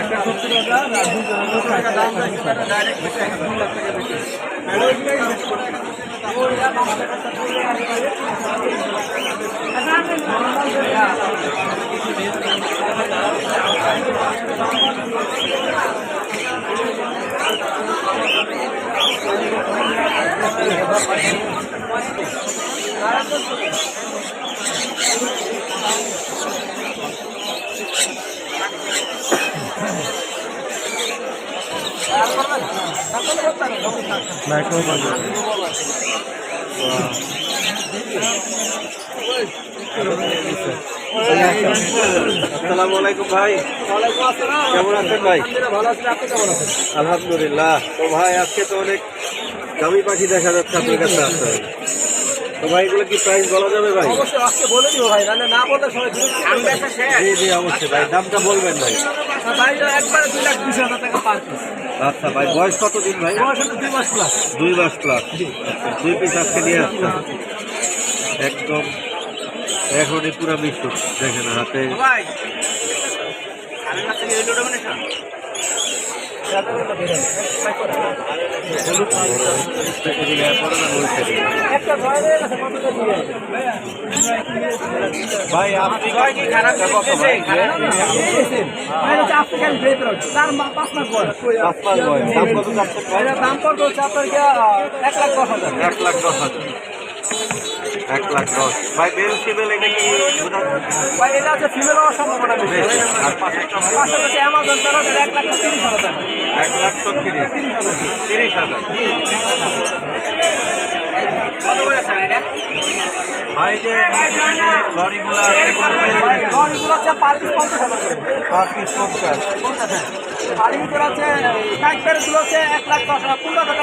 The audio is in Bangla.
একটা সত্তর হাজার আর দুটো আসসালামু আলাইকুম ভাই কেমন আছেন ভাই ভালো আছেন আপনি কেমন আছেন আলহামদুলিল্লাহ। তো ভাই আজকে তো অনেক দামি পাখি দেখা যাচ্ছে আপনার কাছে আসতে হবে। তো ভাই এগুলো কি প্রাইস বলা যাবে ভাই? অবশ্যই আজকে বলে দিও ভাই না বললে সবাই জি জি অবশ্যই ভাই দামটা বলবেন ভাই। আর একবারে দুই লাখ বিশ হাজার টাকা পার পিস আচ্ছা ভাই বয়স কতদিন ভাই? বয়স হচ্ছে দুই মাস প্লাস দুই মাস প্লাস দুই পিস আজকে নিয়ে আসছেন? একদম এখনই পুরো মিশুক। দেখেন হাতে। ভাই ভাই আপনি ভাই কি খারাপ আফ্রিকান গ্রে প্যারট। তার পাঁচ মাস বয়স। পাঁচ মাস বয়স দাম কত যাচ্ছে ভাই এটার দাম পড়বে হচ্ছে আপনার এক লাখ দশ হাজার। এক লাখ দশ হাজার এক লাখ দশ ভাই বেল সিবেল এটা কি ভাই এটা হচ্ছে female হওয়ার সম্ভাবনা বেশি। আর পাশেরটা পাশে হচ্ছে Amazon প্যারট, এক লাখ তিরিশ হাজার টাকা। এক লাখ ছত্রিশ তিরিশ হাজার ভাই যে লরিগুলো আছে পিস পঞ্চাশ। আর এক লাখ দশ হাজার, পনেরো টাকা।